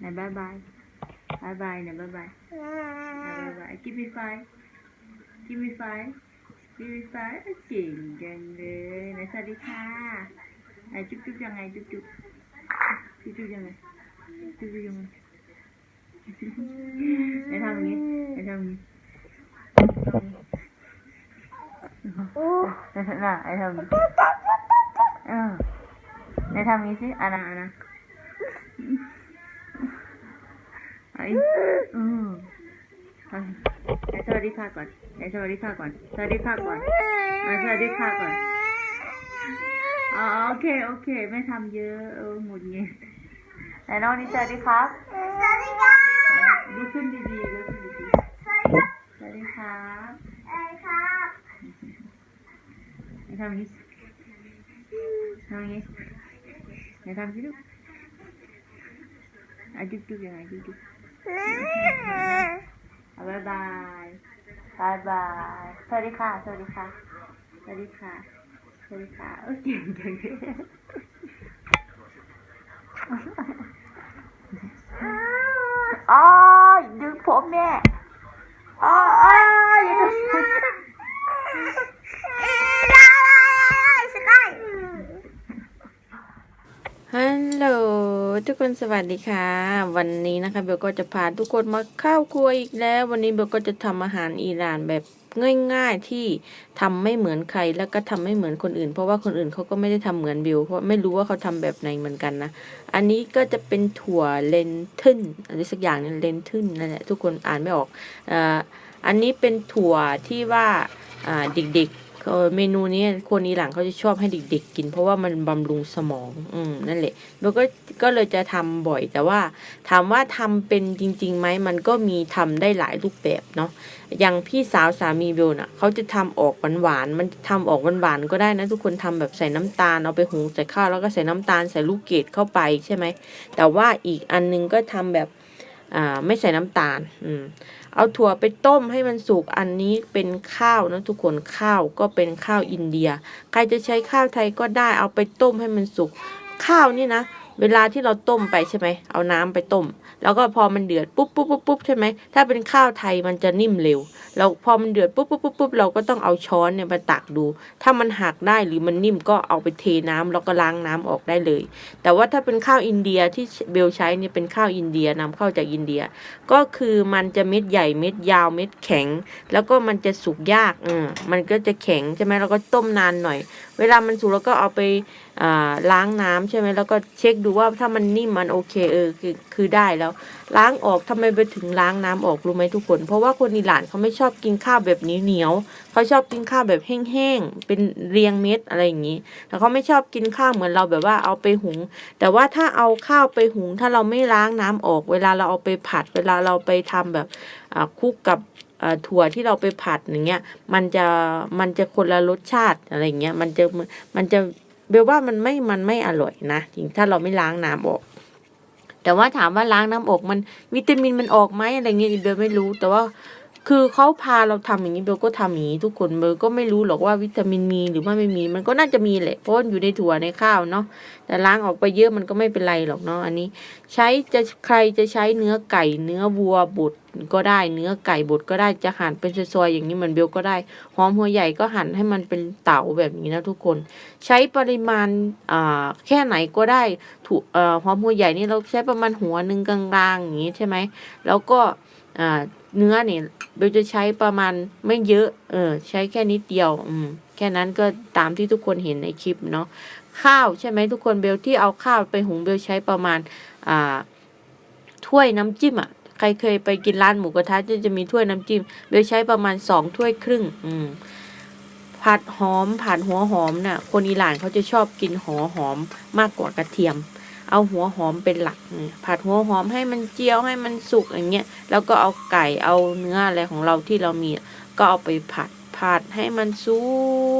ไหนบายบายบายบายไหนบายบายไหนบายบายกินมีไฟกินมีไฟกินมีไฟเก่งจังเลยไหนสวัสดีค่ะ ไหนจุ๊บจุ๊บยังไงจุ๊บจุ๊บจุ๊บจุ๊บยังไงจุ๊บจุ๊บยังไงไหนทำอย่างนี้ไหนทำอย่างนี้น่ะไหนทำอย่างนี้เออไหนทำอย่างนี้สิอะนะอะนะไอ้อืมไปไหนสวัสดีค่ะก่อนไหนสวัสดีค่ะก่อน สวัสดีค่ะก่อนอะสวัสดีค่ะก่อนอ๋อโอเคโอเค ไม่ทำเยอะเออหงุดหงิดไหนน้องนี่สวัสดีครับสวัสดีครับดูขึ้นดีๆดูขึ้นดีๆสวัสดีครับเอ้ยครับไหนทำอย่างนี้ทำอย่างนี้ไหนทำสิลูกอะจุ๊บจุ๊บยังไงจุ๊บจุ๊ บายบายบายบาย สวัสดีค่ะ สวัสดีค่ะ สวัสดีค่ะ สวัสดีค่ะ โอ้เก่งจังเคอ๋อดึงผมแม่อ๋ออ๋ออย่าดึงผม ฮัลโหลทุกคนสวัสดีค่ะ วันนี้นะคะเบลก็จะพาทุกคนมาเข้าวครัวอีกแล้ว วันนี้เบลก็จะทำอาหารอิหร่านแบบง่ายๆที่ทำไม่เหมือนใครแล้วก็ทำไม่เหมือนคนอื่น เพราะว่าคนอื่นเขาก็ไม่ได้ทำเหมือนเบลเพราะไม่รู้ว่าเขาทำแบบไหนเหมือนกันนะอันนี้ก็จะเป็นถั่วเลนทึนอะไรสักอย่างนึงเลนทึนนั่นแหละทุกคนอ่านไม่ออกอ่าอันนี้เป็นถั่วที่ว่าอ่าเด็กๆ เมนูนี้คนอิหร่านเขาจะชอบให้เด็กๆกิน เพราะว่ามันบำรุงสมอง อืมนั่นแหละแล้วก็ก็เลยจะทำบ่อย แต่ว่าถามว่าทำเป็นจริงๆไหมมันก็มีทำได้หลายรูปแบบเนาะอย่างพี่สาวสามีเบลน่ะเขาจะทำออกหวานๆมันทำออกหวานๆก็ได้นะ ทุกคนทำแบบใส่น้ำตาลเอาไปหุงใส่ข้าวแล้วก็ใส่น้ำตาลใส่ลูกเกดเข้าไปใช่ไหมแต่ว่าอีกอันนึงก็ทำแบบอ่าไม่ใส่น้ำตาล อืม เอาถั่วไปต้มให้มันสุกอันนี้เป็นข้าวนะทุกคนข้าวก็เป็นข้าวอินเดีย ใครจะใช้ข้าวไทยก็ได้เอาไปต้มให้มันสุกข้าวนี่นะ เวลาที่เราต้มไปใช่ไหม เอาน้ำไปต้ม แล้วก็พอมันเดือดปุ๊บปุ๊บปุ๊บปุ๊บใช่ไหม ถ้าเป็นข้าวไทยมันจะนิ่มเร็ว เราพอมันเดือดปุ๊บปุ๊บปุ๊บปุ๊บเราก็ต้องเอาช้อนเนี่ยมาตักดู ถ้ามันหักได้หรือมันนิ่มก็เอาไปเทน้ำแล้วก็ล้างน้ำออกได้เลย แต่ว่าถ้าเป็นข้าวอินเดียที่เบลใช้เนี่ยเป็นข้าวอินเดียนำเข้าจากอินเดีย ก็คือมันจะเม็ดใหญ่เม็ดยาวเม็ดแข็ง แล้วก็มันจะสุกยากอืมมันก็จะแข็งใช่ไหมแล้วก็ต้มนานหน่อย เวลามันสุกแล้วก็เอาไปาล้างน้ำใช่ไหมแล้วก็เช็คดูว่าถ้ามันนิ่มมันโอเคเออคือคือได้แล้ว ล้างออกทำไมไปถึงล้างน้ำออกรู้ไหมทุกคน เพราะว่าคนอิหร่านเขาไม่ชอบกินข้าวแบบเหนียวเหนียวเขาชอบกินข้าวแบบแห้งๆเป็นเรียงเม็ดอะไรอย่างนี้แต่เขาไม่ชอบกินข้าวเหมือนเราแบบว่าเอาไปหุง แต่ว่าถ้าเอาข้าวไปหุง ถ้าเราไม่ล้างน้ำออก เวลาเราเอาไปผัด เวลาเราไปทำแบบคุกกับ ถั่วที่เราไปผัดอย่างเงี้ยมันจะมันจะคนละรสชาติอะไรเงี้ยมันจะมันจะเบลว่ามันไม่มันไม่อร่อยนะจริงถ้าเราไม่ล้างน้ำออก แต่ว่าถามว่าล้างน้ำออกมันวิตามินมันออกไหมอะไรเงี้ยเบลไม่รู้แต่ว่า คือเขาพาเราทำอย่างนี้เบลก็ทำอย่างนี้ทุกคนเบลก็ไม่รู้หรอกว่าวิตามินมีหรือว่าไม่มี มันก็น่าจะมีแหละเพราะมันอยู่ในถั่วในข้าวเนาะแต่ล้างออกไปเยอะมันก็ไม่เป็นไรหรอกเนาะอันนี้ ใช้จะใครจะใช้เนื้อไก่เนื้อวัวบดก็ได้เนื้อไก่บดก็ได้จะหั่นเป็นซอยๆอย่างนี้เหมือนเบลก็ได้หอมหัวใหญ่ก็หั่นให้มันเป็นเต๋าแบบนี้นะทุกคน ใช้ปริมาณอ่าแค่ไหนก็ได้ถูกเอ่อหอมหัวใหญ่นี่เราใช้ประมาณหัวหนึ่งกลางๆอย่างนี้ใช่ไหมแล้วก็ เนื้อเนี่ยเบลจะใช้ประมาณไม่เยอะ เออ ใช้แค่นิดเดียว อืม แค่นั้นก็ตามที่ทุกคนเห็นในคลิปเนาะ ข้าวใช่ไหมทุกคนเบลที่เอาข้าวไปหุงเบลใช้ประมาณ อ่า ถ้วยน้ำจิ้มอะ ใครเคยไปกินร้านหมูกระทะจะจะมีถ้วยน้ำจิ้ม เบลใช้ประมาณสองถ้วยครึ่ง อืม ผัดหอมผัดหัวหอมน่ะ คนอิหร่านเขาจะชอบกินหัวหอมมากกว่ากระเทียม เอาหัวหอมเป็นหลักผัดหัวหอมให้มันเจียวให้มันสุกอย่างเงี้ยแล้วก็เอาไก่เอาเนื้ออะไรของเราที่เรามี ก็เอาไปผัดผัดให้มันสุ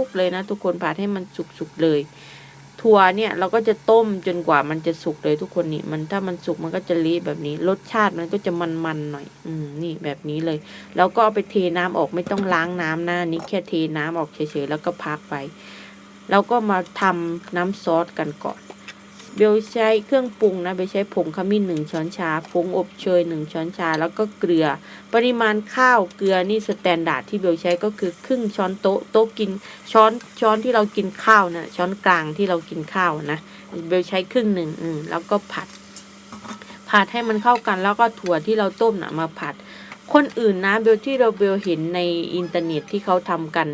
กเลยนะ ทุกคนผัดให้มันสุกๆเลยถั่วเนี่ยเราก็จะต้มจนกว่ามันจะสุกเลยทุกคนนี่มันถ้ามันสุกมันก็จะเละแบบนี้ รสชาติมันก็จะมันๆหน่อย อืมนี่แบบนี้เลย แล้วก็เอาไปเทน้ำออกไม่ต้องล้างน้ำนะนี่แค่เทน้ำออกเฉยๆแล้วก็พักไปแล้วก็มาทำน้ำซอสกันก่อน เบลใช้เครื่องปรุงนะเบลใช้ผงขมิ้นหนึ่งช้อนชาผงอบเชยหนึ่งช้อนชา แล้วก็เกลือ ปริมาณข้าวเกลือนี่สแตนดาร์ดที่เบลใช้ก็คือครึ่งช้อนโต๊ะโต๊ะกินช้อนช้อนที่เรากินข้าวนะช้อนกลางที่เรากินข้าวนะเบลใช้ครึ่งหนึ่งอืมแล้วก็ผัด ผัดให้มันเข้ากันแล้วก็ถั่วที่เราต้มนะมาผัดคนอื่นนะเบลที่เราเบลเห็นในอินเทอร์เน็ตที่เขาทำกัน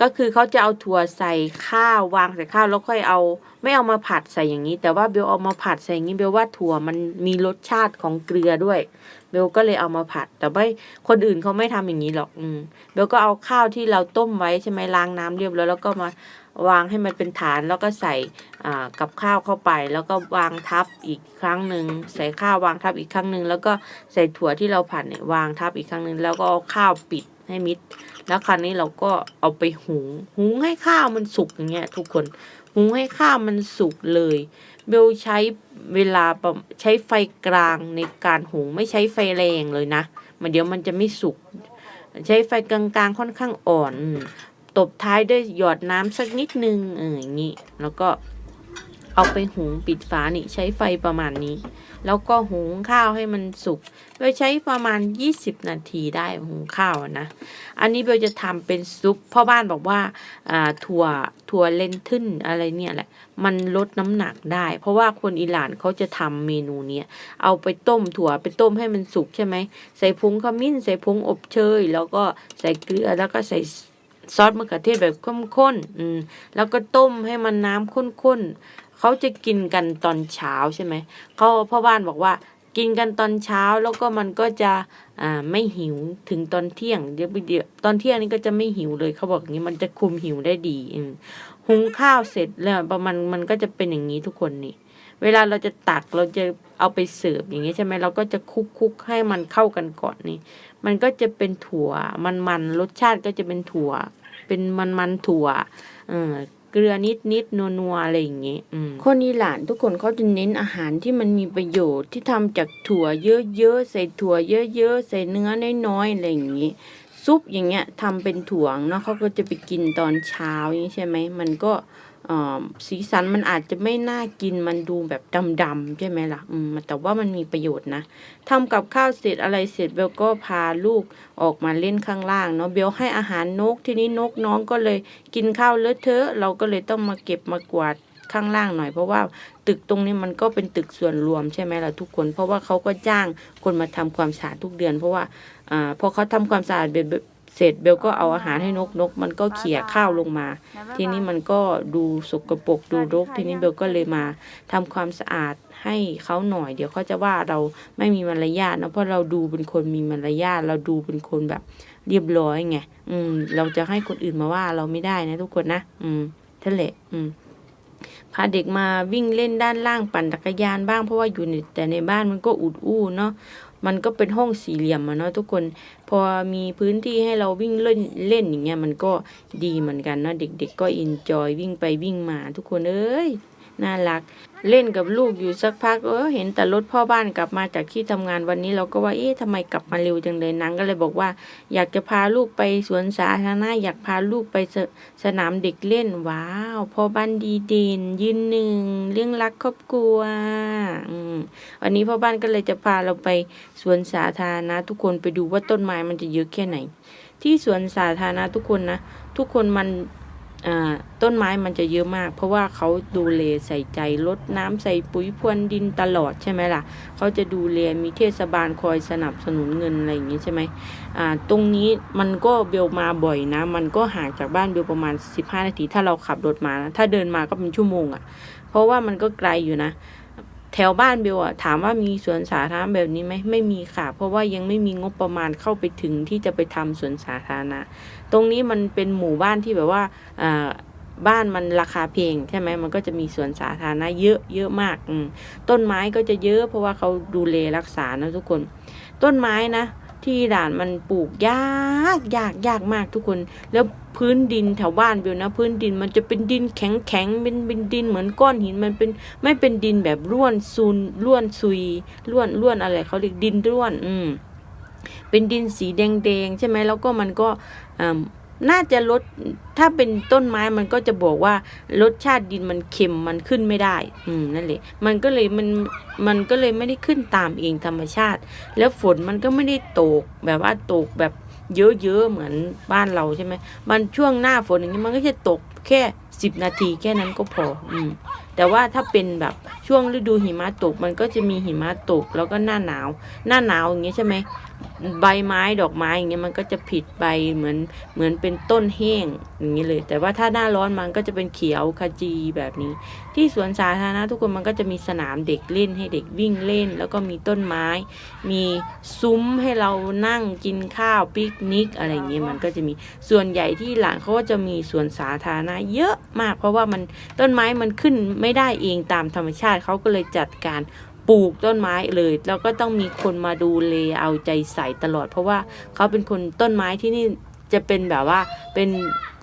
ก็คือเขาจะเอาถั่วใส่ข้าววางใส่ข้าวแล้วค่อยเอา ไม่เอามาผัดใส่อย่างนี้ แต่ว่าเบลเอามาผัดใส่อย่างนี้เบลว่าถั่วมันมีรสชาติของเกลือด้วย เบลก็เลยเอามาผัด แต่ไม่คนอื่นเขาไม่ทำอย่างนี้หรอก อืมเบลก็เอาข้าวที่เราต้มไว้ใช่ไหมล้างน้ำเรียบร้อยแล้วก็มาวางให้มันเป็นฐานแล้วก็ใส่กับข้าวเข้าไป แล้วก็วางทับอีกครั้งหนึ่งใส่ข้าววางทับอีกครั้งหนึ่งแล้วก็ใส่ถั่วที่เราผัดเนี่ยวางทับอีกครั้งหนึ่งแล้วก็เอาข้าวปิดให้มิด แล้วคราวนี้เราก็เอาไปหุง หุงให้ข้าวมันสุกอย่างเงี้ยทุกคน หุงให้ข้าวมันสุกเลย เบลใช้เวลาใช้ไฟกลางในการหุงไม่ใช้ไฟแรงเลยนะ มันเดี๋ยวมันจะไม่สุก ใช้ไฟกลางๆค่อนข้างอ่อน ตบท้ายด้วยหยอดน้ำสักนิดนึงเอออย่างนี้ แล้วก็ เอาไปหุงปิดฝานี่ใช้ไฟประมาณนี้ แล้วก็หุงข้าวให้มันสุกโดยใช้ประมาณ 20 นาทีได้หุงข้าวนะ อันนี้เบลจะทำเป็นซุปพ่อบ้านบอกว่าอ่าถั่วถั่วเลนทึนอะไรเนี่ยแหละ มันลดน้ำหนักได้ เพราะว่าคนอิหร่านเขาจะทำเมนูเนี้ยเอาไปต้มถั่วไปต้มให้มันสุกใช่ไหมใส่ผงขมิ้น ใส่ผงอบเชย แล้วก็ใส่เกลือแล้วก็ใส่ซอสมะเขือเทศแบบข้นๆอืมแล้วก็ต้มให้มันน้ำข้นๆ เขาจะกินกันตอนเช้าใช่ไหมเขาพ่อบ้านบอกว่ากินกันตอนเช้าแล้วก็มันก็จะอ่าไม่หิวถึงตอนเที่ยงเดี๋ยวเดี๋ยวตอนเที่ยงนี่ก็จะไม่หิวเลยเขาบอกอย่างนี้มันจะคุมหิวได้ดีหุงข้าวเสร็จแล้วประมาณมันก็จะเป็นอย่างนี้ทุกคนนี่ เวลาเราจะตักเราจะเอาไปเสิร์ฟอย่างนี้ใช่ไหมเราก็จะคลุกคุกให้มันเข้ากันก่อนนี่ มันก็จะเป็นถั่วมันมันรสชาติก็จะเป็นถั่ว เป็นมันมันถั่วเออ เกลือนิดนิดนัวนัวอะไรอย่างเงี้ยคนอิหร่านทุกคนเขาจะเน้นอาหารที่มันมีประโยชน์ที่ทำจากถั่วเยอะๆใส่ถั่วเยอะๆใส่เนื้อน้อยๆอะไรอย่างงี้ซุปอย่างเงี้ยทำเป็นถั่วเนาะเขาก็จะไปกินตอนเช้าอย่างนี้ใช่ไหมมันก็ สีสันมันอาจจะไม่น่ากินมันดูแบบดำๆใช่ไหมล่ะ อืม แต่ว่ามันมีประโยชน์นะทำกับข้าวเสร็จอะไรเสร็จเบลก็พาลูกออกมาเล่นข้างล่างเนาะเบลให้อาหารนกทีนี้นกน้องก็เลยกินข้าวเลอะเทอะ เราก็เลยต้องมาเก็บมากวาดข้างล่างหน่อยเพราะว่าตึกตรงนี้มันก็เป็นตึกส่วนรวมใช่ไหมล่ะทุกคน เพราะว่าเขาก็จ้างคนมาทำความสะอาดทุกเดือน เพราะว่าอ่าพอเขาทำความสะอาดเบล เสร็จเบลก็เอาอาหารให้นกนก มันก็เขี่ยข้าวลงมา ทีนี้มันก็ดูสกปรกดูรก ทีนี้เบลก็เลยมาทำความสะอาดให้เขาหน่อย เดี๋ยวเขาจะว่าเราไม่มีมารยาทนะเพราะเราดูเป็นคนมีมารยาทเราดูเป็นคนแบบเรียบร้อยไงอืม เราจะให้คนอื่นมาว่าเราไม่ได้นะทุกคนนะอืมท่านแหละอืมพาเด็กมาวิ่งเล่นด้านล่างปั่นจักรยานบ้างเพราะว่าอยู่ในแต่ในบ้านมันก็อุดอู้เนาะ มันก็เป็นห้องสี่เหลี่ยมอะเนาะทุกคนพอมีพื้นที่ให้เราวิ่งเล่นเล่นอย่างเงี้ยมันก็ดีเหมือนกันเนาะเด็กๆก็อินจอยวิ่งไปวิ่งมาทุกคนเอ้ย น่ารัก เล่นกับลูกอยู่สักพักเออเห็นแต่รถพ่อบ้านกลับมาจากที่ทำงานวันนี้เราก็ว่าเอ๊ะทำไมกลับมาเร็วจังเลยนางก็เลยบอกว่า อยากจะพาลูกไปสวนสาธารณะอยากพาลูกไปสสนามเด็กเล่นว้าวพ่อบ้านดีเด่นยืนหนึ่งเรื่องรักครอบครัวอืมวันนี้พ่อบ้านก็เลยจะพาเราไปสวนสาธารณะทุกคนไปดูว่าต้นไม้มันจะเยอะแค่ไหน ที่สวนสาธารณะทุกคนนะทุกคนมัน ต้นไม้มันจะเยอะมาก เพราะว่าเขาดูแลใส่ใจลดน้ำใส่ปุ๋ยพรวนดินตลอดใช่ไหมล่ะเขาจะดูแลมีเทศบาลคอยสนับสนุนเงินอะไรอย่างนี้ใช่ไหมตรงนี้มันก็เบลมาบ่อยนะ มันก็ห่างจากบ้านเบลประมาณ 15 นาที ถ้าเราขับรถมานะถ้าเดินมาก็เป็นชั่วโมงอะ่ะ เพราะว่ามันก็ไกลอยู่นะ แถวบ้านเบลอะถามว่ามีสวนสาธารณะแบบนี้ไหมไม่มีค่ะ เพราะว่ายังไม่มีงบประมาณเข้าไปถึงที่จะไปทำสวนสาธารณะ ตรงนี้มันเป็นหมู่บ้านที่แบบว่าบ้านมันราคาแพงใช่ไหมมันก็จะมีสวนสาธารณะเยอะเยอะมากอืต้นไม้ก็จะเยอะเพราะว่าเขาดูแลรักษานะทุกคน ต้นไม้นะ ที่ด่านมันปลูกยากยากยากมากทุกคน แล้วพื้นดินแถวบ้านเบลนะพื้นดินมันจะเป็นดินแข็งแข็งเป็นเป็นดินเหมือนก้อนหินมันเป็นไม่เป็นดินแบบร่วนซูนร่วนซุยร่วนร่วนอะไรเขาเรียกดินร่วน อืมเป็นดินสีแดงๆใช่ไหมแล้วก็มันก็อ่า น่าจะลดถ้าเป็นต้นไม้มันก็จะบอกว่ารสชาติดินมันเค็มมันขึ้นไม่ได้ อืมนั่นแหละมันก็เลยมันมันก็เลยไม่ได้ขึ้นตามเองธรรมชาติ แล้วฝนมันก็ไม่ได้ตกแบบว่าตกแบบเยอะๆเหมือนบ้านเราใช่ไหมมันช่วงหน้าฝนอย่างนี้มันก็จะตกแค่สิบนาทีแค่นั้นก็พอ อืม แต่ว่าถ้าเป็นแบบช่วงฤดูหิมะตก มันก็จะมีหิมะตกแล้วก็หน้าหนาว หน้าหนาวอย่างเงี้ยใช่ไหม ใบไม้ดอกไม้อย่างเงี้ยมันก็จะผิดใบเหมือนเหมือนเป็นต้นแห้งอย่างนี้เลย แต่ว่าถ้าหน้าร้อนมันก็จะเป็นเขียวขจีแบบนี้ ที่สวนสาธารณะทุกคนมันก็จะมีสนามเด็กเล่นให้เด็กวิ่งเล่น แล้วก็มีต้นไม้ มีซุ้มให้เรานั่งกินข้าวปิกนิกอะไรเงี้ยมันก็จะมีส่วนใหญ่ที่หลานเขาก็จะมีสวนสาธารณะเยอะมาก เพราะว่ามันต้นไม้มันขึ้นไม่ได้เองตามธรรมชาติเขาก็เลยจัดการ ปลูกต้นไม้เลย แล้วก็ต้องมีคนมาดูเลเอาใจใส่ตลอด เพราะว่าเขาเป็นคนต้นไม้ที่นี่จะเป็นแบบว่าเป็น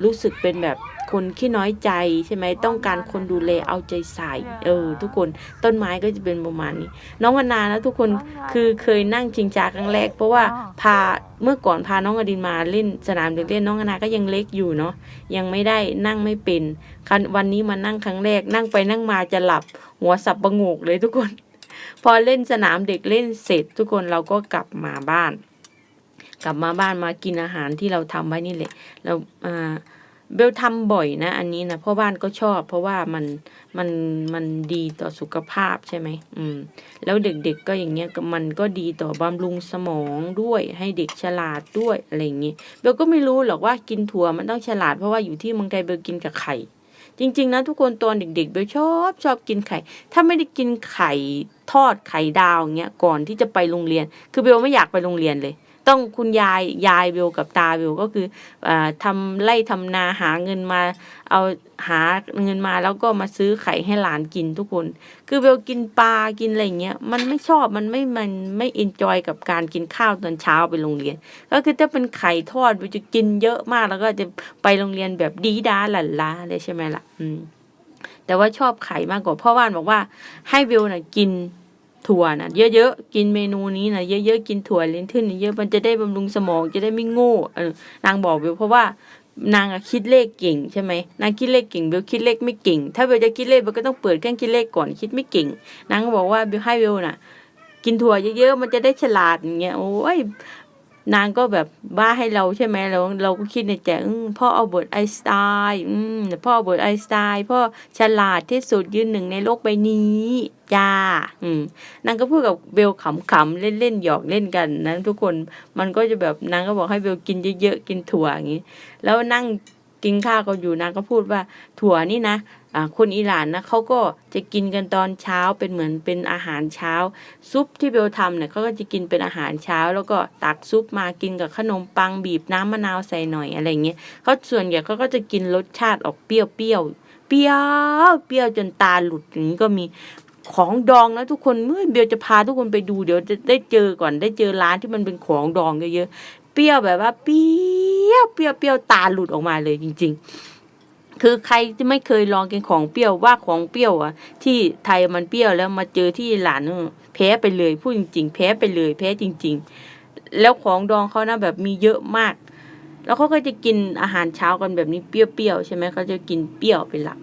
รู้สึกเป็นแบบคนขี้น้อยใจใช่ไหมต้องการคนดูแลเอาใจใส่เออ ทุกคนต้นไม้ก็จะเป็นประมาณนี้ น้องวนานะทุกคนคือเคยนั่งชิงช้าครั้งแรก เพราะว่าพาเมื่อก่อนพาน้องอดินมาเล่นสนามเด็กเล่นน้องอนาก็ยังเล็กอยู่เนาะยังไม่ได้นั่งไม่เป็นคันวันนี้มานั่งครั้งแรก นั่งไปนั่งมาจะหลับหัวสับประงกเลยทุกคน พอเล่นสนามเด็กเล่นเสร็จ ทุกคนเราก็กลับมาบ้าน กลับมาบ้านมากินอาหารที่เราทำไว้นี่แหละเราอ่าเบลทำบ่อยนะ อันนี้นะพ่อบ้านก็ชอบ เพราะว่ามันมันมันดีต่อสุขภาพใช่ไหมอืม แล้วเด็กๆก็อย่างเงี้ยมันก็ดีต่อบำรุงสมองด้วย ให้เด็กฉลาดด้วยอะไรอย่างเงี้ยเบลก็ไม่รู้หรอกว่ากินถั่วมันต้องฉลาดเพราะว่าอยู่ที่เมืองไทยเบลกินกับไข่ จริง ๆ นะทุกคนตอนเด็กๆเบลชอบชอบกินไข่ ถ้าไม่ได้กินไข่ทอดไข่ดาวอย่างเงี้ยก่อนที่จะไปโรงเรียน คือเบลไม่อยากไปโรงเรียนเลย ต้องคุณยายยายเบลกับตาเบลก็คืออทำไร่ทำนาหาเงินมา เอาหาเงินมาแล้วก็มาซื้อไข่ให้หลานกินทุกคน คือเบลกินปลากินอะไรเงี้ยมันไม่ชอบมันไม่มันไม่เอนจอยกับการกินข้าวตอนเช้าไปโรงเรียน ก็คือถ้าเป็นไข่ทอดเบลจะกินเยอะมากแล้วก็จะไปโรงเรียนแบบดีดาหลันล้าเลยใช่ไหมล่ะ อืมแต่ว่าชอบไข่มากกว่าพ่อบ้านบอกว่าให้เบลน่ะกิน ถั่วนะเยอะๆกินเมนูนี้นะเยอะๆกินถั่วเลนทึนเยอะมันจะได้บำรุงสมองจะได้ไม่โง่เออนางบอกเบลเพราะว่านางคิดเลขเก่งใช่ไหมนางคิดเลขเก่งเบลคิดเลขไม่เก่ง ถ้าเบลจะคิดเลขเบลก็ต้องเปิดเครื่องคิดเลขก่อนคิดไม่เก่ง นางก็บอกว่าเบลให้เบลน่ะ กินถั่วเยอะๆมันจะได้ฉลาดอย่างเงี้ยโอ้ย นางก็แบบบ้าให้เราใช่ไหมเราเราก็คิดในใจพ่อเอาบทไอสไตน์พ่อเอาบทไอสไตน์พ่อฉลาดที่สุดยืนหนึ่งในโลกใบนี้จ้าอืมนางก็พูดกับเบลขำๆเล่นๆหยอกเล่นกันนะทุกคนมันก็จะแบบนางก็บอกให้เบลกินเยอะๆกินถั่วอย่างงี้แล้วนั่งกินข้าวกันอยู่นางก็พูดว่าถั่วนี่นะ คนอิหร่านนะเขาก็จะกินกันตอนเช้าเป็นเหมือนเป็นอาหารเช้า ซุปที่เบลทำเนี่ยเขาก็จะกินเป็นอาหารเช้า แล้วก็ตักซุปมากินกับขนมปังบีบน้ำมะนาวใส่หน่อยอะไรเงี้ยเขาส่วนใหญ่เขาก็จะกินรสชาติออกเปรี้ยวเปรี้ยวเปรี้ยวเปรี้ยวจนตาหลุดอย่างนี้ก็มีของดองนะทุกคนเมื่อเบลจะพาทุกคนไปดูเดี๋ยวจะได้เจอก่อนได้เจอร้านที่มันเป็นของดองเยอะๆเปรี้ยวแบบว่าเปรี้ยวเปรี้ยวเปรี้ยวตาหลุดออกมาเลยจริง ๆ คือใครที่ไม่เคยลองกินของเปรี้ยวว่าของเปรี้ยวอะ ที่ไทยมันเปรี้ยวแล้วมาเจอที่หลานนู่นแพ้ไปเลยพูดจริง ๆ แพ้ไปเลยแพ้จริง ๆ แล้วของดองเขานะแบบมีเยอะมาก แล้วเขาก็จะกินอาหารเช้ากันแบบนี้เปรี้ยวๆใช่ไหมเขาจะกินเปรี้ยวเป็นหลัก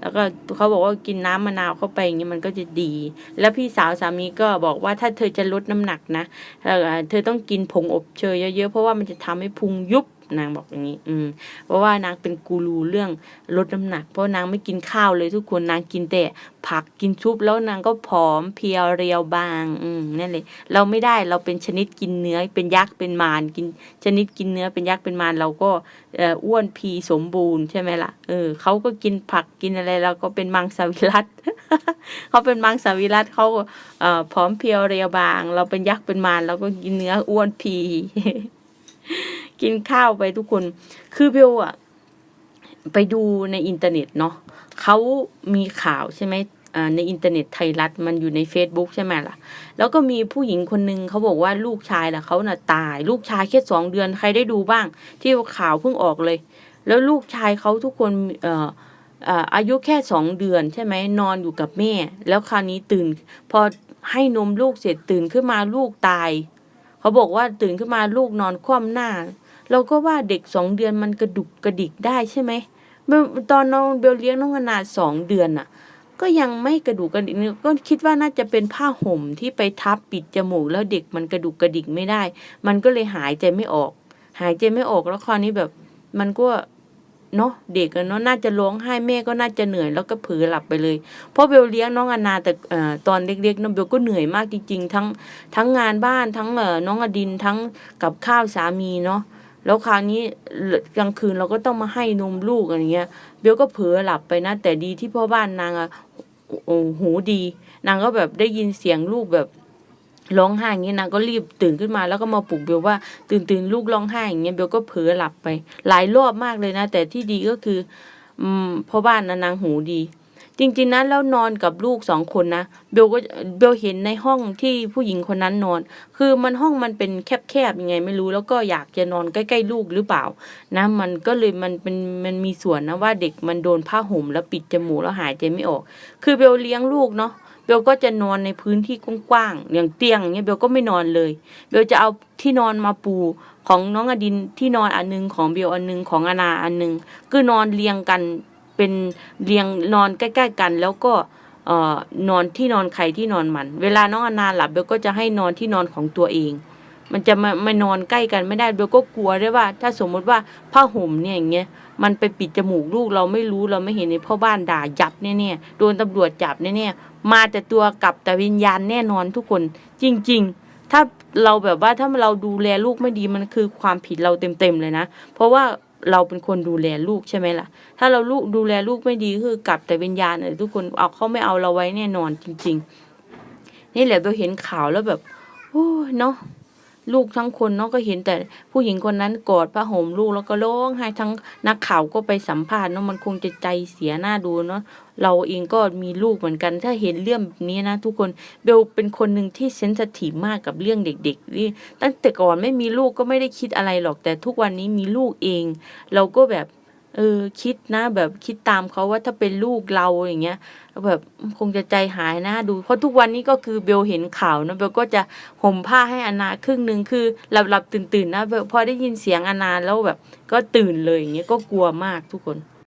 แล้วก็เขาบอกว่ากินน้ำมะนาวเข้าไปอย่างนี้มันก็จะดี แล้วพี่สาวสามีก็บอกว่าถ้าเธอจะลดน้ำหนักนะเอ่อเธอต้องกินผงอบเชยเยอะๆเพราะว่ามันจะทำให้พุงยุบ นางบอกอย่างนี้ อืม เพราะว่านางเป็นกูรูเรื่องลดน้ำหนัก เพราะนางไม่กินข้าวเลยทุกคนนางกินแต่ผักกินชุบแล้วนางก็ผอมเพรียวเรียวบาง อืมนั่นเลยเราไม่ได้เราเป็นชนิดกินเนื้อเป็นยักษ์เป็นมารกินชนิดกินเนื้อเป็นยักษ์เป็นมารเราก็อ้วนพีสมบูรณ์ใช่ไหมล่ะเออเขาก็กินผักกินอะไรเราก็เป็นมังสวิรัตเขาเป็นมังสวิรัตเขาเอ่อผอมเพียวเรียวบาง เราเป็นยักษ์เป็นมารเราก็กินเนื้ออ้วนพี กินข้าวไปทุกคน คือเบลอะไปดูในอินเทอร์เน็ตเนาะเขามีข่าวใช่ไหมอ่าในอินเทอร์เน็ตไทยรัฐมันอยู่ใน Facebook ใช่ไหมล่ะ แล้วก็มีผู้หญิงคนหนึ่งเขาบอกว่าลูกชายน่ะเขาน่ะตาย ลูกชายแค่สองเดือนใครได้ดูบ้าง ที่ข่าวเพิ่งออกเลย แล้วลูกชายเขาทุกคนอ่อเอ่ออายุแค่สองเดือนใช่ไหมนอนอยู่กับแม่ แล้วคราวนี้ตื่น พอให้นมลูกเสร็จตื่นขึ้นมาลูกตาย เขาบอกว่าตื่นขึ้นมาลูกนอนคว่ำหน้า เราก็ว่าเด็กสองเดือนมันกระดุกกระดิกได้ใช่ไหมตอนน้องเบลเลี้ยงน้องอนาสองเดือนน่ะก็ยังไม่กระดูกกระดิกก็คิดว่าน่าจะเป็นผ้าห่มที่ไปทับปิดจมูก แล้วเด็กมันกระดูกกระดิกไม่ได้ มันก็เลยหายใจไม่ออก หายใจไม่ออกแล้วคราวนี้แบบ มันก็เนาะเด็กเนาะน่าจะร้องไห้แม่ก็น่าจะเหนื่อยแล้วก็เผลอหลับไปเลย เพราะเบลเลี้ยงน้องอนาแต่อตอนเล็กๆเนาะเบลก็เหนื่อยมากจริงๆ ทั้งทั้งงานบ้านทั้งน้องอดินทั้งกับข้าวสามีเนาะ แล้วคราวนี้กลางคืนเราก็ต้องมาให้นมลูกอะไรเงี้ย เบลก็เผลอหลับไปนะ แต่ดีที่พ่อบ้านนางอะโอ้หูดี นางก็แบบได้ยินเสียงลูกแบบร้องไห้อย่างเงี้ยนางก็รีบตื่นขึ้นมาแล้วก็มาปลุกเบลว่าตื่นตื่นลูกร้องไห้อย่างเงี้ยเบลก็เผลอหลับไป หลายรอบมากเลยนะ แต่ที่ดีก็คืออืมพ่อบ้านนะนางหูดี จริงๆนะแล้วนอนกับลูกสองคนนะเบลก็เบลเห็นในห้องที่ผู้หญิงคนนั้นนอน คือมันห้องมันเป็นแคบๆยังไงไม่รู้ แล้วก็อยากจะนอนใกล้ๆลูกหรือเปล่า นะมันก็เลยมันเป็นมันมีส่วนนะว่าเด็กมันโดนผ้าห่มแล้วปิดจมูกแล้วหายใจไม่ออก คือเบลเลี้ยงลูกเนาะเบลก็จะนอนในพื้นที่กว้างๆอย่างเตียงเงี้ยเบลก็ไม่นอนเลยเบลจะเอาที่นอนมาปูของน้องอดินที่นอนอันหนึงของเบลอันหนึงของอาณาอันหนึงคือนอนเรียงกัน เป็นเรียงนอนใกล้ ๆ กัน แล้วก็อนอนที่นอนใครที่นอนมัน เวลาน้องอาณาหลับเบลก็จะให้นอนที่นอนของตัวเอง มันจะมาไม่นอนใกล้กันไม่ได้เบลก็กลัวด้วยว่า ถ้าสมมติว่าผ้าห่มเนี่ยอย่างเงี้ยมันไปปิดจมูกลูกเราไม่รู้เราไม่เห็นในพ่อบ้านด่ายับแน่ๆโดนตำรวจจับแน่ๆมาแต่ตัวกลับแต่วิญญาณแน่นอนทุกคนจริง ๆ ถ้าเราแบบว่าถ้าเราดูแลลูกไม่ดีมันคือความผิดเราเต็มๆเลยนะ เพราะว่า เราเป็นคนดูแลลูกใช่ไหมล่ะ ถ้าเราลูกดูแลลูกไม่ดีคือกลับแต่วิญญาณเลยทุกคนเอาเขาไม่เอาเราไว้แน่นอนจริง ๆ นี่แหละเราเห็นข่าวแล้วแบบโอ้เนาะ ลูกทั้งคนเนาะก็เห็นแต่ผู้หญิงคนนั้นกอดผ้าห่มลูกแล้วก็ร้องไห้ทั้งนักข่าวก็ไปสัมภาษณ์เนาะมันคงจะใจเสียหน้าดูเนาะเราเองก็มีลูกเหมือนกัน ถ้าเห็นเรื่องแบบนี้นะ ทุกคนเบลเป็นคนหนึ่งที่เซนสทีฟมากกับเรื่องเด็กๆนี่ตั้งแต่ก่อนไม่มีลูกก็ไม่ได้คิดอะไรหรอกแต่ทุกวันนี้มีลูกเอง เราก็แบบ เออ คิดนะแบบคิดตามเขาว่าถ้าเป็นลูกเราอย่างเงี้ยแบบคงจะใจหายนะดู เพราะทุกวันนี้ก็คือเบลเห็นข่าวนะเบลก็จะห่มผ้าให้อนาครึ่งหนึ่งคือหลับหลับตื่นตื่นนะเบลพอได้ยินเสียงอนาแล้วแบบก็ตื่นเลยอย่างเงี้ยก็กลัวมากทุกคน